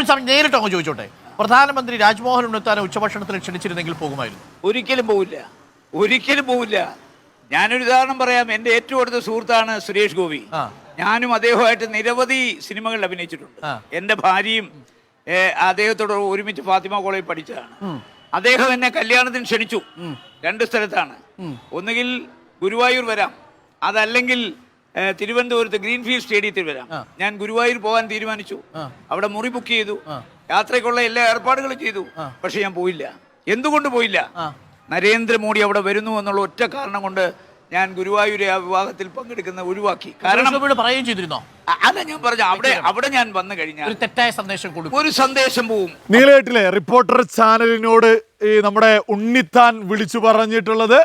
ഒരു സമയം നേരിട്ട് അങ്ങ് ചോദിച്ചോട്ടെ? പ്രധാനമന്ത്രി രാജ്മോഹൻ ഉണ്ണിത്താനെ ഉച്ചഭക്ഷണത്തിന് ക്ഷണിച്ചിരുന്നെങ്കിൽ പോകുമായിരുന്നു. ഒരിക്കലും പോവില്ല. ഒരിക്കലും പോവില്ല. ഞാനൊരു ഉദാഹരണം പറയാം. എന്റെ ഏറ്റവും അടുത്ത സുഹൃത്താണ് സുരേഷ് ഗോപി. ഞാനും അദ്ദേഹമായിട്ട് നിരവധി സിനിമകളിൽ അഭിനയിച്ചിട്ടുണ്ട്. എന്റെ എന്റെ ഭാര്യയും അദ്ദേഹത്തോട് ഒരുമിച്ച് ഫാത്തിമ കോളേജിൽ പഠിച്ചതാണ്. അദ്ദേഹം എന്നെ കല്യാണത്തിന് ക്ഷണിച്ചു. രണ്ട് സ്ഥലത്താണ്. ഒന്നുകിൽ ഗുരുവായൂർ വരാം. അതല്ലെങ്കിൽ തിരുവനന്തപുരത്ത് ഗ്രീൻഫീൽഡ് സ്റ്റേഡിയത്തിൽ വരാം. ഞാൻ ഗുരുവായൂർ പോകാൻ തീരുമാനിച്ചു. അവിടെ മുറി ബുക്ക് ചെയ്തു. യാത്രയ്ക്കുള്ള എല്ലാ ഏർപ്പാടുകളും ചെയ്തു. പക്ഷെ ഞാൻ പോയില്ല. എന്തുകൊണ്ട് പോയില്ല? നരേന്ദ്രമോദി അവിടെ വരുന്നു എന്നുള്ള ഒറ്റ കാരണം കൊണ്ട് ഞാൻ ഗുരുവായൂരെ ആ വിവാഹത്തിൽ പങ്കെടുക്കുന്ന ഒഴിവാക്കി. കാരണം പറയുകയും ചെയ്തിരുന്നോ? അല്ല ഞാൻ പറഞ്ഞു അവിടെ അവിടെ ഞാൻ വന്നു കഴിഞ്ഞാൽ ഒരു തെറ്റായ സന്ദേശം കൊടുക്കും. ഒരു സന്ദേശം പോവും. നീളേട്ടിലെ റിപ്പോർട്ടർ ചാനലിനോട് ഈ നമ്മുടെ ഉണ്ണിത്താൻ വിളിച്ചു പറഞ്ഞിട്ടുള്ളത്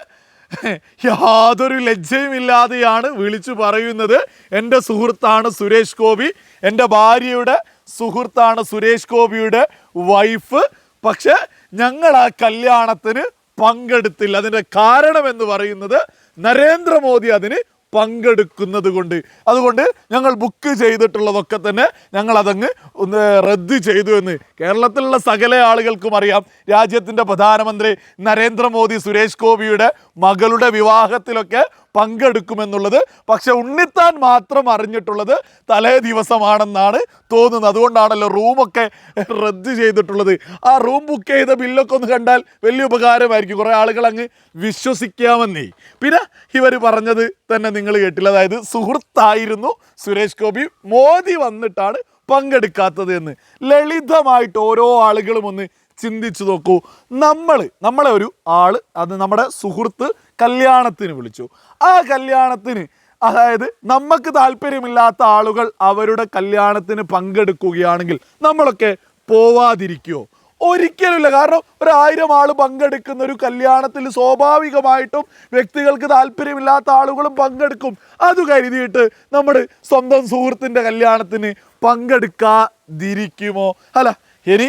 യാതൊരു ലജ്ജയുമില്ലാതെയാണ് വിളിച്ചു പറയുന്നത്. എന്റെ സുഹൃത്താണ് സുരേഷ് ഗോപി. എന്റെ ഭാര്യയുടെ സുഹൃത്താണ് സുരേഷ് ഗോപിയുടെ വൈഫ്. പക്ഷെ ഞങ്ങൾ ആ കല്യാണത്തിന് പങ്കെടുത്തില്ല. അതിന്റെ കാരണം എന്ന് പറയുന്നത് നരേന്ദ്രമോദി അതിന് പങ്കെടുക്കുന്നത് കൊണ്ട് അതുകൊണ്ട് ഞങ്ങൾ ബുക്ക് ചെയ്തിട്ടുള്ളതൊക്കെ തന്നെ ഞങ്ങൾ അതങ്ങ് ഒന്ന് റദ്ദ് ചെയ്തു എന്ന്. കേരളത്തിലുള്ള സകല ആളുകൾക്കും അറിയാം രാജ്യത്തിന്റെ പ്രധാനമന്ത്രി നരേന്ദ്രമോദി സുരേഷ് ഗോപിയുടെ മകളുടെ വിവാഹത്തിലൊക്കെ പങ്കെടുക്കുമെന്നുള്ളത് പക്ഷെ ഉണ്ണിത്താൻ മാത്രം അറിഞ്ഞിട്ടുള്ളത് തലേ ദിവസമാണെന്നാണ് തോന്നുന്നത്. അതുകൊണ്ടാണല്ലോ റൂമൊക്കെ റദ്ദ് ചെയ്തിട്ടുള്ളത്. ആ റൂം ബുക്ക് ചെയ്ത ബില്ലൊക്കെ ഒന്ന് കണ്ടാൽ വലിയ ഉപകാരമായിരിക്കും. കുറേ ആളുകൾ അങ്ങ് വിശ്വസിക്കാമെന്നേ. പിന്നെ ഇവർ പറഞ്ഞത് തന്നെ നിങ്ങൾ കേട്ടില്ല. അതായത് സുഹൃത്തായിരുന്നു സുരേഷ് ഗോപി. മോദി വന്നിട്ടാണ് പങ്കെടുക്കാത്തത് എന്ന്. ലളിതമായിട്ട് ഓരോ ആളുകളും ഒന്ന് ചിന്തിച്ചു നോക്കൂ. നമ്മൾ നമ്മളെ ഒരു ആൾ അത് നമ്മുടെ സുഹൃത്ത് കല്യാണത്തിന് വിളിച്ചു. ആ കല്യാണത്തിന് അതായത് നമുക്ക് താല്പര്യമില്ലാത്ത ആളുകൾ അവരുടെ കല്യാണത്തിന് പങ്കെടുക്കുകയാണെങ്കിൽ നമ്മളൊക്കെ പോവാതിരിക്കുമോ ഒരിക്കലുമില്ല. കാരണം ഒരു ആയിരം ആൾ പങ്കെടുക്കുന്ന ഒരു കല്യാണത്തിൽ സ്വാഭാവികമായിട്ടും വ്യക്തികൾക്ക് താല്പര്യമില്ലാത്ത ആളുകളും പങ്കെടുക്കും. അത് കരുതിയിട്ട് നമ്മുടെ സ്വന്തം സുഹൃത്തിന്റെ കല്യാണത്തിന് പങ്കെടുക്കാതിരിക്കുമോ? അല്ല ഇനി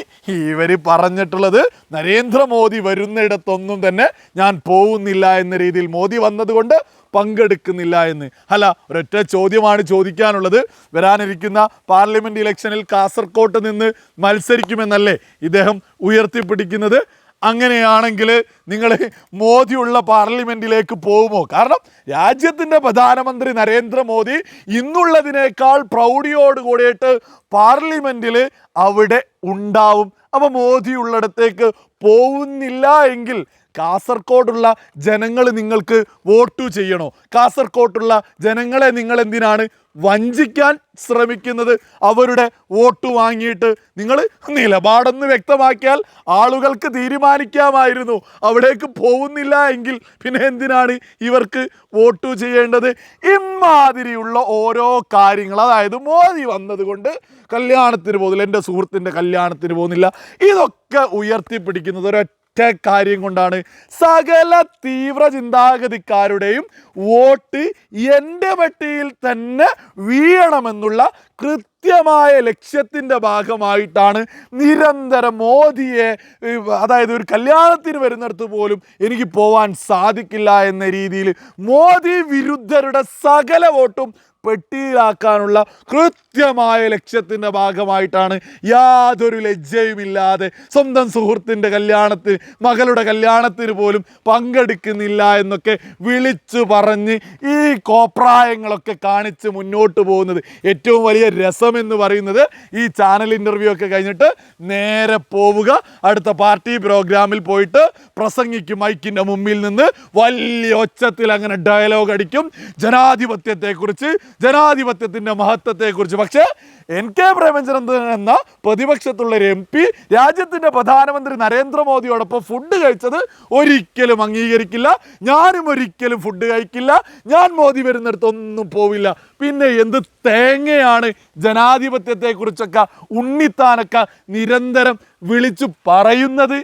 ഇവർ പറഞ്ഞിട്ടുള്ളത് നരേന്ദ്രമോദി വരുന്നിടത്തൊന്നും തന്നെ ഞാൻ പോകുന്നില്ല എന്ന രീതിയിൽ മോദി വന്നതുകൊണ്ട് പങ്കെടുക്കുന്നില്ല എന്ന്. അല്ല ഒരൊറ്റ ചോദ്യമാണ് ചോദിക്കാനുള്ളത്. വരാനിരിക്കുന്ന പാർലമെന്റ് ഇലക്ഷനിൽ കാസർകോട്ട് നിന്ന് മത്സരിക്കുമെന്നല്ലേ ഇദ്ദേഹം ഉയർത്തിപ്പിടിക്കുന്നത്? അങ്ങനെയാണെങ്കിൽ നിങ്ങൾ മോദിയുള്ള പാർലമെന്റിലേക്ക് പോകുമോ? കാരണം രാജ്യത്തിന്റെ പ്രധാനമന്ത്രി നരേന്ദ്രമോദി ഇന്നുള്ളതിനേക്കാൾ പ്രൗഢിയോട് കൂടിയിട്ട് പാർലമെന്റിൽ അവിടെ ഉണ്ടാവും. അപ്പോൾ മോദി ഉള്ളിടത്തേക്ക് പോകുന്നില്ല എങ്കിൽ കാസർഗോഡുള്ള ജനങ്ങൾ നിങ്ങൾക്ക് വോട്ട് ചെയ്യണോ? കാസർഗോട്ടുള്ള ജനങ്ങളെ നിങ്ങൾ എന്തിനാണ് വഞ്ചിക്കാൻ ശ്രമിക്കുന്നത് അവരുടെ വോട്ട് വാങ്ങിയിട്ട് നിങ്ങൾ നിലപാടെന്ന് വ്യക്തമാക്കിയാൽ ആളുകൾക്ക് തീരുമാനിക്കാമായിരുന്നു. അവിടേക്ക് പോകുന്നില്ല എങ്കിൽ പിന്നെ എന്തിനാണ് ഇവർക്ക് വോട്ട് ചെയ്യേണ്ടത്? ഇമാതിരിയുള്ള ഓരോ കാര്യങ്ങൾ. അതായത് മോദി വന്നതുകൊണ്ട് കല്യാണത്തിന് പോകുന്നില്ല എന്റെ സുഹൃത്തിന്റെ കല്യാണത്തിന് പോകുന്നില്ല. ഇതൊക്കെ ഉയർത്തിപ്പിടിക്കുന്നത് ഒരൊറ്റ ഒറ്റ കാര്യം കൊണ്ടാണ് സകല തീവ്ര ചിന്താഗതിക്കാരുടെയും വോട്ട് എന്റെ പട്ടിയിൽ തന്നെ വീഴണമെന്നുള്ള കൃത്യമായ ലക്ഷ്യത്തിന്റെ ഭാഗമായിട്ടാണ് നിരന്തരം മോദിയെ അതായത് ഒരു കല്യാണത്തിന് വരുന്നിടത്ത് പോലും എനിക്ക് പോവാൻ സാധിക്കില്ല എന്ന രീതിയിൽ മോദി വിരുദ്ധരുടെ സകല വോട്ടും പെട്ടിയിലാക്കാനുള്ള കൃത്യമായ ലക്ഷ്യത്തിന്റെ ഭാഗമായിട്ടാണ് യാതൊരു ലജ്ജയുമില്ലാതെ സ്വന്തം സുഹൃത്തിന്റെ കല്യാണത്തിന് മകളുടെ കല്യാണത്തിന് പോലും പങ്കെടുക്കുന്നില്ല എന്നൊക്കെ വിളിച്ചു പറഞ്ഞ് ഈ കോപ്രായങ്ങളൊക്കെ കാണിച്ച് മുന്നോട്ട് പോകുന്നത് ഏറ്റവും വലിയ രസമെന്ന് പറയുന്നത് ഈ ചാനൽ ഇന്റർവ്യൂ ഒക്കെ കഴിഞ്ഞിട്ട് നേരെ പോവുക. അടുത്ത പാർട്ടി പ്രോഗ്രാമിൽ പോയിട്ട് പ്രസംഗിക്കും മൈക്കിന്റെ മുമ്പിൽ നിന്ന് വലിയ ഒച്ചത്തിൽ അങ്ങനെ ഡയലോഗ് അടിക്കും. ജനാധിപത്യത്തെക്കുറിച്ച് ജനാധിപത്യത്തിന്റെ മഹത്വത്തെക്കുറിച്ച്. പക്ഷേ എൻ കെ പ്രേമചന്ദ്രൻ എന്ന പ്രതിപക്ഷത്തുള്ള ഒരു എം പി രാജ്യത്തിന്റെ പ്രധാനമന്ത്രി നരേന്ദ്രമോദിയോടൊപ്പം ഫുഡ് കഴിച്ചത് ഒരിക്കലും അംഗീകരിക്കില്ല. ഞാനും ഒരിക്കലും ഫുഡ് കഴിക്കില്ല. ഞാൻ മോദി വരുന്നിടത്തൊന്നും പോവില്ല. പിന്നെ എന്ത് തേങ്ങയാണ് ജനാധിപത്യത്തെക്കുറിച്ചൊക്കെ ഉണ്ണിത്താനൊക്കെ നിരന്തരം വിളിച്ചു പറയുന്നത്